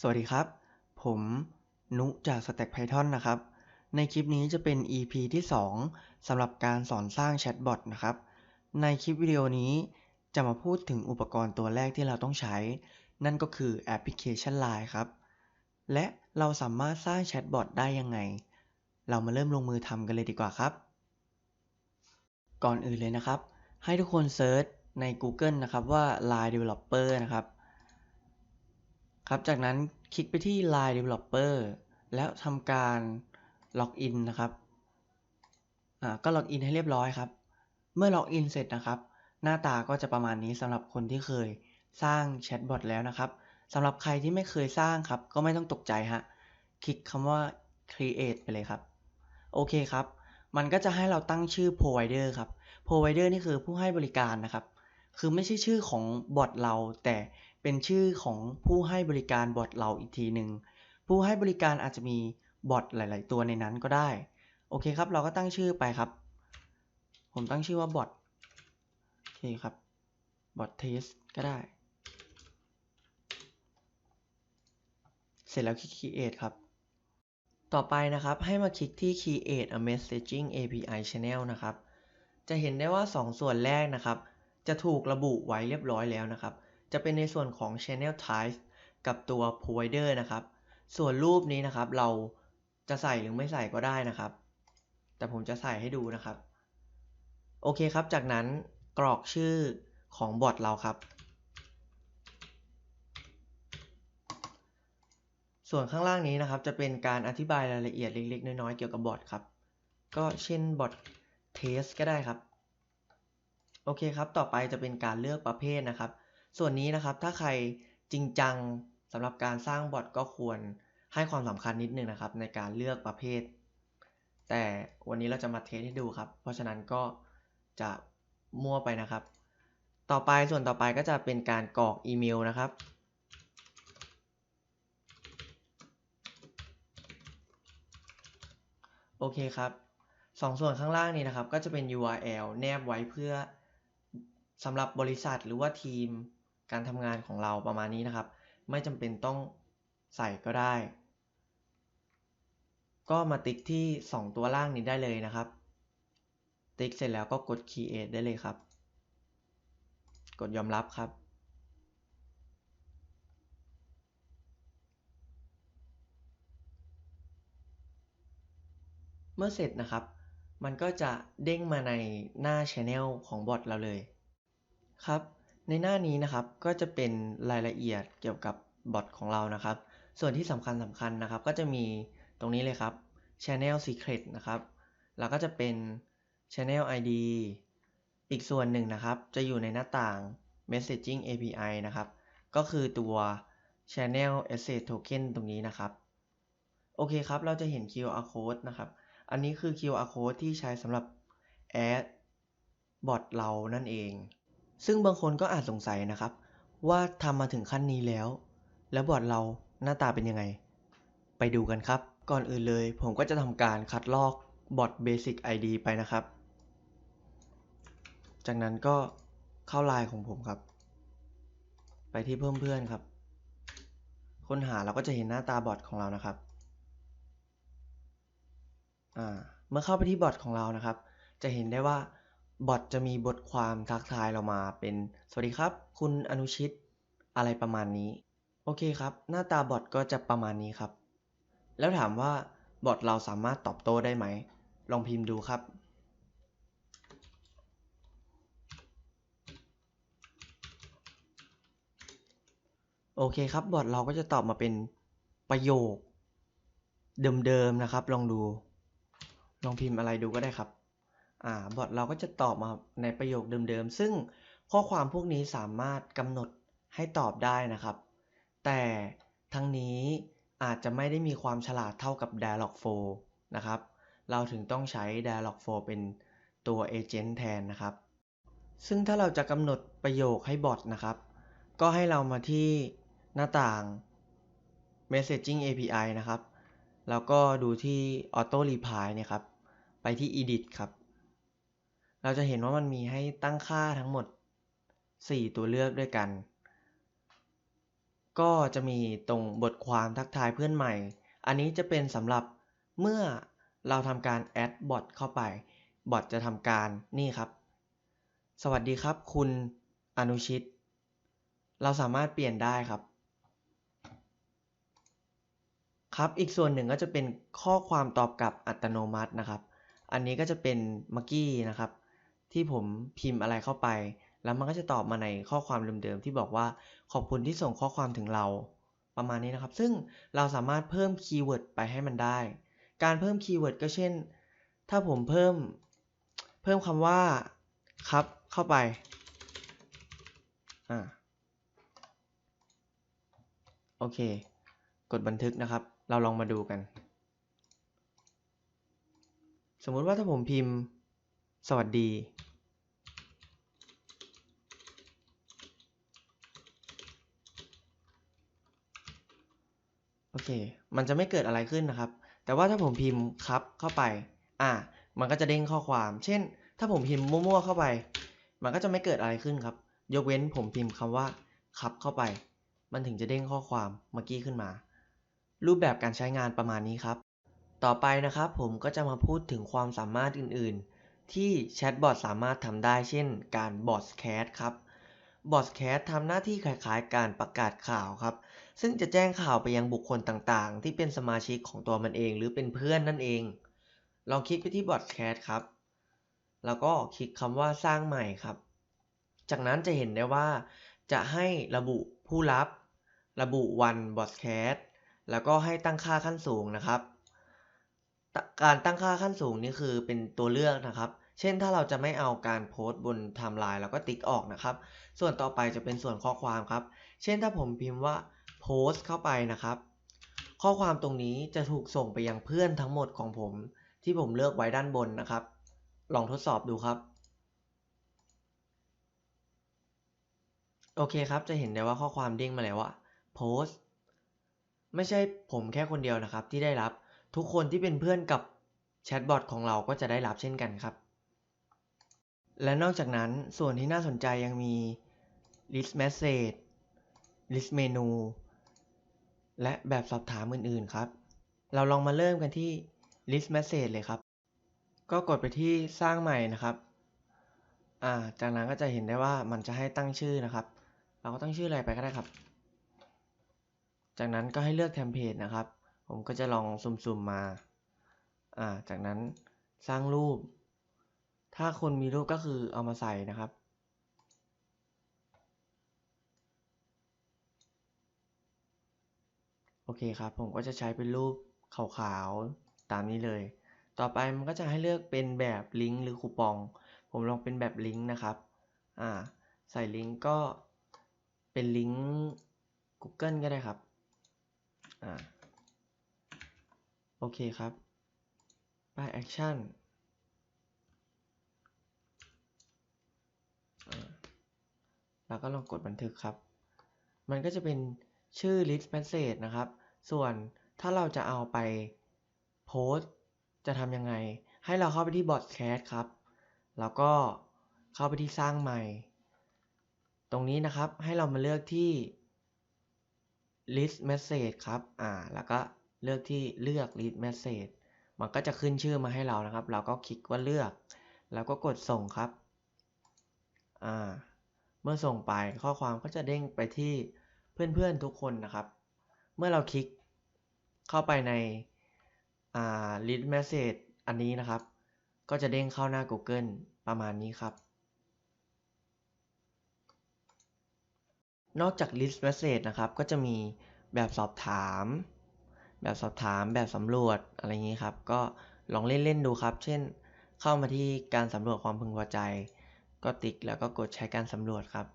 สวัสดีครับ ผมนุจาก Stack Python นะครับ ในคลิปนี้จะเป็น EP ที่ 2สำหรับการสอนสร้างแชทบอทนะครับ ในคลิปวิดีโอนี้จะมาพูดถึงอุปกรณ์ตัวแรกที่เราต้องใช้ นั่นก็คือแอปพลิเคชัน Line ครับ และเราสามารถสร้างแชทบอทได้ยังไง เรามาเริ่มลงมือทำกันเลยดีกว่าครับ ก่อนอื่นเลยนะครับ ให้ทุกคนเซิร์ช ใน Google นะครับว่า Line Developer นะครับ ครับ จากนั้นคลิกไปที่ Line Developer แล้วทำการล็อกอินนะครับ อ่า ก็ล็อกอินให้เรียบร้อยครับ เมื่อล็อกอินเสร็จนะครับ หน้าตาก็จะประมาณนี้สำหรับคนที่เคยสร้างแชทบอทแล้วนะครับสำหรับใครที่ไม่เคยสร้างครับ ก็ไม่ต้องตกใจฮะ คลิกคำว่า create ไปเลยครับ โอเคครับ มันก็จะให้เราตั้งชื่อ provider ครับ provider นี่คือผู้ให้บริการนะครับ คือไม่ใช่ชื่อของบอทเรา แต่เป็นชื่อของผู้ให้บริการบอทเราอีกทีหนึ่งผู้ให้บริการอาจจะมีบอทหลาย ๆ ตัวในนั้นก็ได้ โอเคครับ เราก็ตั้งชื่อไปครับ ผมตั้งชื่อว่าบอทโอเคครับบอทเทสก็ได้ เสร็จแล้วคลิก create ครับ ต่อไปนะครับให้มาคลิกที่ create a messaging API channel นะครับ จะเห็นได้ว่า 2 ส่วนแรกนะครับ จะถูกระบุไว้เรียบร้อยแล้วนะครับ จะเป็นในส่วนของ channel type กับตัว provider นะครับ ส่วนรูปนี้นะครับ เราจะใส่หรือไม่ใส่ก็ได้นะครับ แต่ผมจะใส่ให้ดูนะครับ โอเคครับ จากนั้นกรอกชื่อของบอทเราครับ ส่วนข้างล่างนี้นะครับ จะเป็นการอธิบายรายละเอียดเล็กๆ น้อยๆ เกี่ยวกับบอทครับ ก็เช่นบอทเทสก็ได้ครับ โอเคครับ ต่อไปจะเป็นการเลือกประเภทนะครับ ส่วนนี้นะครับถ้าใครจริงจังสำหรับการสร้างบอทก็ควรให้ความสำคัญนิดนึงนะครับ ในการเลือกประเภท แต่วันนี้เราจะมาเทสให้ดูครับ เพราะฉะนั้นก็จะมั่วไปนะครับ ต่อไปส่วนต่อไปก็จะเป็นการกรอกอีเมลนะครับโอเคครับสองส่วนข้างล่างนี้นะครับ ก็จะเป็น URL แนบไว้เพื่อ สำหรับบริษัทหรือว่าทีมการทำงานของเราประมาณนี้นะครับ ไม่จำเป็นต้องใส่ก็ได้ ก็มาติ๊กที่ 2 ตัวล่างนี้ได้เลยนะครับ ติ๊กเสร็จแล้วก็กด create ได้เลยครับ กดยอมรับครับ เมื่อเสร็จนะครับ มันก็จะเด้งมาในหน้า Channel ของบอทเราเลย ครับ ในหน้านี้นะครับก็จะเป็นรายละเอียดเกี่ยวกับบอทของเรานะครับ ส่วนที่สำคัญสำคัญนะครับ ก็จะมีตรงนี้เลยครับ Channel Secret นะครับ แล้วก็จะเป็น Channel ID อีกส่วนหนึ่งนะครับ จะอยู่ในหน้าต่าง Messaging API นะครับ ก็คือตัว Channel Asset Token ตรงนี้นะครับ โอเคครับ เราจะเห็น QR code นะครับ อันนี้คือ QR code ที่ใช้สำหรับ add บอทเรานั่นเอง ซึ่งบางคนก็อาจสงสัยนะครับ ว่าทำมาถึงขั้นนี้แล้ว แล้วบอทเราหน้าตาเป็นยังไง ไปดูกันครับ ก่อนอื่นเลย ผมก็จะทำการคัดลอกบอท Basic ID ไปนะครับ จากนั้นก็เข้าไลน์ของผมครับ ไปที่เพิ่มเพื่อนครับ ค้นหาเราก็จะเห็นหน้าตาบอทของเรานะครับเมื่อเข้าไปที่บอทของเรานะครับ จะเห็นได้ว่า บอทจะมีบทความทักทายเรามาเป็น สวัสดีครับ คุณอนุชิต อะไรประมาณนี้ โอเคครับ หน้าตาบอทก็จะประมาณนี้ครับ แล้วถามว่าบอทเราสามารถตอบโต้ได้ไหม ลองพิมพ์ดูครับ โอเคครับ บอทเราก็จะตอบมาเป็นประโยค เดิมๆนะครับ ลองดู ลองพิมพ์อะไรดูก็ได้ครับ บอทเราก็จะตอบมาในประโยคเดิมๆ ซึ่งข้อความพวกนี้สามารถกำหนดให้ตอบได้นะครับ แต่ทั้งนี้อาจจะไม่ได้มีความฉลาดเท่ากับ Dialogflow นะครับ เราถึงต้องใช้ Dialogflow เป็นตัว Agent แทนนะครับ ซึ่งถ้าเราจะกำหนดประโยคให้บอทนะครับ ก็ให้เรามาที่หน้าต่าง Messaging API นะครับ แล้วก็ดูที่ Auto Reply เนี่ยครับ ไปที่ Edit ครับ เราจะเห็นว่ามันมีให้ตั้งค่าทั้งหมด 4 ตัวเลือกด้วยกัน ก็จะมีตรงบทความทักทายเพื่อนใหม่ อันนี้จะเป็นสำหรับเมื่อเราทำการแอดบอทเข้าไป บอทจะทำการนี่ครับ สวัสดีครับ คุณอนุชิต เราสามารถเปลี่ยนได้ครับ ครับ อีกส่วนหนึ่งก็จะเป็นข้อความตอบกลับอัตโนมัตินะครับ อันนี้ก็จะเป็นมื่อกี้นะครับ ที่ผมพิมพ์อะไรเข้าไป แล้วมันก็จะตอบมาในข้อความเดิมๆที่บอกว่าขอบคุณที่ส่งข้อความถึงเรา ประมาณนี้นะครับ ซึ่งเราสามารถเพิ่มคีย์เวิร์ดไปให้มันได้ การเพิ่มคีย์เวิร์ดก็เช่น ถ้าผมเพิ่มเพิ่มคำว่าครับเข้าไปอ่าโอเค กดบันทึกนะครับ เราลองมาดูกัน สมมุติว่าถ้าผมพิมพ์ สวัสดี โอเค มันจะไม่เกิดอะไรขึ้นนะครับ แต่ว่าถ้าผมพิมพ์ครับเข้าไป อ่า มันก็จะเด้งข้อความ เช่น ถ้าผมพิมพ์มั่วๆเข้าไป มันก็จะไม่เกิดอะไรขึ้นครับ ยกเว้นผมพิมพ์คำว่าครับเข้าไป มันถึงจะเด้งข้อความเมื่อกี้ขึ้นมา รูปแบบการใช้งานประมาณนี้ครับ ต่อไปนะครับผมก็จะมาพูดถึงความสามารถอื่นๆ ที่แชทบอทสามารถทำได้ เช่น การบอทแคสครับบอทแคสทำหน้าที่คล้ายๆ การประกาศข่าวครับ ซึ่งจะแจ้งข่าวไปยังบุคคลต่างๆ ที่เป็นสมาชิกของตัวมันเองหรือเป็นเพื่อนนั่นเอง ลองคลิกไปที่บอทแคสครับ แล้วก็คลิกคำว่าสร้างใหม่ครับ จากนั้นจะเห็นได้ว่าจะให้ระบุผู้รับ ระบุวันบอทแคสแล้วก็ให้ตั้งค่าขั้นสูงนะครับ การตั้งค่าขั้นสูงนี่คือเป็นตัวเลือกนะครับ เช่นถ้าเราจะไม่เอาการโพสต์บนไทม์ไลน์เราก็ติ๊กออกนะครับ ส่วนต่อไปจะเป็นส่วนข้อความครับ เช่นถ้าผมพิมพ์ว่า โพสต์เข้าไปนะครับ ข้อความตรงนี้จะถูกส่งไปยังเพื่อนทั้งหมดของผมที่ผมเลือกไว้ด้านบนนะครับ ลองทดสอบดูครับ โอเคครับ จะเห็นได้ว่าข้อความเด้งมาแล้วว่าโพสต์ไม่ใช่ผมแค่คนเดียวนะครับ ที่ได้รับทุกคนที่เป็นเพื่อนกับแชทบอทของเราก็จะได้รับเช่นกันครับ และนอกจากนั้นส่วนที่น่าสนใจยังมี list message list menu และแบบสอบถามอื่นๆครับ เราลองมาเริ่มกันที่ list message เลยครับ ก็กดไปที่สร้างใหม่นะครับ อ่า จากนั้นก็จะเห็นได้ว่ามันจะให้ตั้งชื่อนะครับ เราก็ตั้งชื่ออะไรไปก็ได้ครับ จากนั้นก็ให้เลือกเทมเพลตนะครับ ผมก็จะลองสุ่มๆมา อ่า จากนั้นสร้างรูป ถ้าคนมีรูปก็คือเอามาใส่นะครับ โอเคครับ ผมก็จะใช้เป็นรูปขาวๆ ตามนี้เลย ต่อไปมันก็จะให้เลือกเป็นแบบลิงก์หรือคูปอง ผมลองเป็นแบบลิงก์นะครับ อ่า ใส่ลิงก์ก็เป็นลิงก์ Google ก็ได้ครับ อ่า โอเคครับ ไปแอคชั่นแล้วก็ลองกดบันทึกครับ มันก็จะเป็น ชื่อ list message นะครับ ส่วนถ้าเราจะเอาไปโพสจะทำยังไง ให้เราเข้าไปที่ broadcast ครับ แล้วก็เข้าไปที่สร้างใหม่ ตรงนี้นะครับให้เรามาเลือกที่ list message ครับ อ่า แล้วก็เลือกที่เลือก list message มันก็จะขึ้นชื่อมาให้เรานะครับ เราก็คลิกว่าเลือก แล้วก็กดส่งครับ อ่า เมื่อส่งไปข้อความก็จะเด้งไปที่ เพื่อนๆทุกคนนะครับ เมื่อเราคลิกเข้าไปในอ่า list message อันนี้นะครับ ก็จะเด้งเข้าหน้า Google ประมาณนี้ครับ นอกจาก list message นะครับ ก็จะมีแบบสอบถาม แบบสอบถาม แบบสำรวจอะไรอย่างนี้ครับ ก็ลองเล่น ๆ ดูครับ เช่น เข้ามาที่การสำรวจความพึงพอใจ ก็ติ๊กแล้วก็กดใช้การสำรวจครับ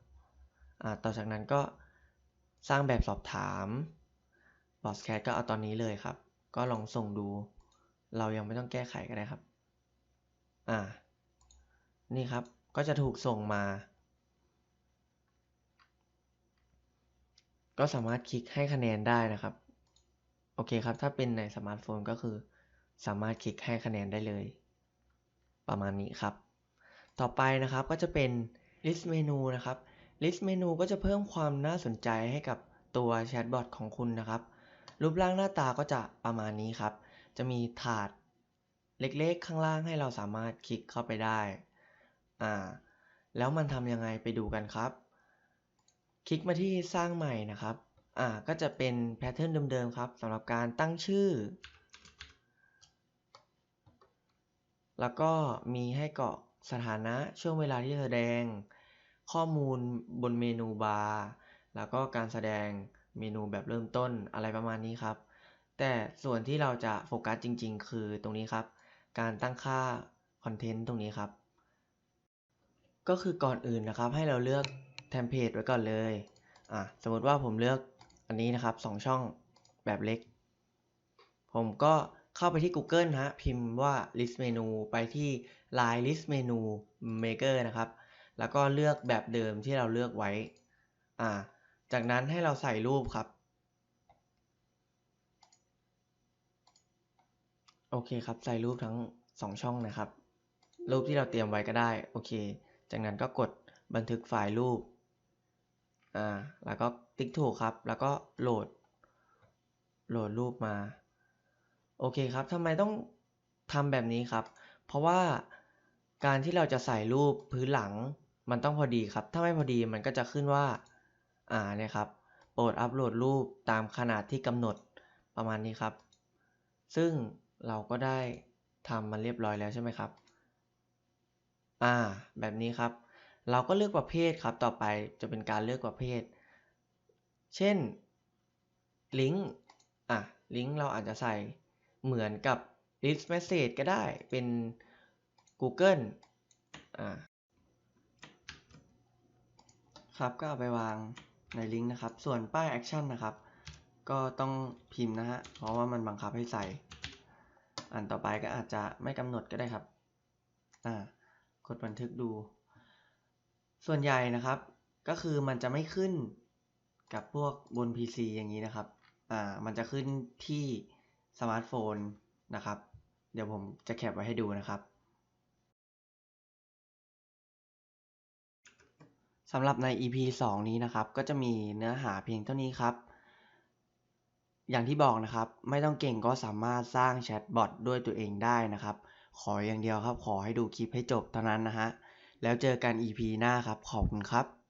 ต่อจากนั้นก็ สร้างแบบสอบถามบอสแคทก็เอาตอนนี้เลยครับ ก็ลองส่งดู เรายังไม่ต้องแก้ไขก็ได้ครับ อ่า นี่ครับ ก็จะถูกส่งมา ก็สามารถคลิกให้คะแนนได้นะครับ โอเคครับ ถ้าเป็นในสมาร์ทโฟนก็คือ สามารถคลิกให้คะแนนได้เลย ประมาณนี้ครับ ต่อไปนะครับก็จะเป็น list menu นะครับ List Menu ก็จะเพิ่มความน่าสนใจให้กับตัวแชทบอทของคุณนะครับ รูปร่างหน้าตาก็จะประมาณนี้ครับ จะมีถาดเล็กๆ ข้างล่างให้เราสามารถคลิกเข้าไปได้ อ่า แล้วมันทำยังไงไปดูกันครับ คลิกมาที่สร้างใหม่นะครับ อ่า ก็จะเป็นแพทเทิร์นเดิมๆครับสำหรับการตั้งชื่อ แล้วก็มีให้เกาะสถานะช่วงเวลาที่แสดง ข้อมูลบนเมนูบาร์ แล้วก็การแสดงเมนูแบบเริ่มต้นอะไรประมาณนี้ครับ แต่ส่วนที่เราจะโฟกัสจริง ๆ คือตรงนี้ครับ การตั้งค่าคอนเทนต์ตรงนี้ครับ ก็คือก่อนอื่นนะครับ ให้เราเลือกเทมเพลตไว้ก่อนเลย อะ สมมติว่าผมเลือกอันนี้นะครับสองช่องแบบเล็ก ผมก็เข้าไปที่ Google ฮะ พิมพ์ว่า list menu ไปที่ line list menu maker นะครับ แล้วก็เลือกแบบเดิมที่เราเลือกไว้ อ่า จากนั้นให้เราใส่รูปครับ โอเคครับ ใส่รูปทั้ง 2 ช่องนะครับ รูปที่เราเตรียมไว้ก็ได้ โอเค จากนั้นก็กดบันทึกไฟล์รูป อ่า แล้วก็ติ๊กถูกครับ แล้วก็โหลด โหลดรูปมา โอเคครับทำไมต้องทำแบบนี้ครับ เพราะว่าการที่เราจะใส่รูปพื้นหลัง มันต้องพอดีครับ ถ้าไม่พอดีมันก็จะขึ้นว่า อ่าเนี่ยครับ โปรดอัปโหลดรูปตามขนาดที่กำหนดประมาณนี้ครับ ซึ่งเราก็ได้ทำมันเรียบร้อยแล้วใช่ไหมครับ อ่า แบบนี้ครับ เราก็เลือกประเภทครับ ต่อไปจะเป็นการเลือกประเภท เช่น ลิงก์ อะ ลิงก์เราอาจจะใส่เหมือนกับ list message ก็ได้ เป็น Google อ่า ครับก็เอาไปวางในลิงก์นะครับ ส่วนป้าย action นะครับ ก็ต้องพิมพ์นะฮะ เพราะว่ามันบังคับให้ใส่ อันต่อไปก็อาจจะไม่กำหนดก็ได้ครับ อ่ากดบันทึกดู ส่วนใหญ่นะครับ ก็คือมันจะไม่ขึ้นกับพวกบน PC อย่างนี้นะครับ อ่า มันจะขึ้นที่สมาร์ทโฟนนะครับ เดี๋ยวผมจะแคปไว้ให้ดูนะครับ สำหรับใน EP 2 นี้นะครับ ก็จะมีเนื้อหาเพียงเท่านี้ครับ อย่างที่บอกนะครับ ไม่ต้องเก่งก็สามารถสร้างแชทบอทด้วยตัวเองได้นะครับ ขออย่างเดียวครับ ขอให้ดูคลิปให้จบเท่านั้นนะฮะ แล้วเจอกัน EP หน้าครับ ขอบคุณครับ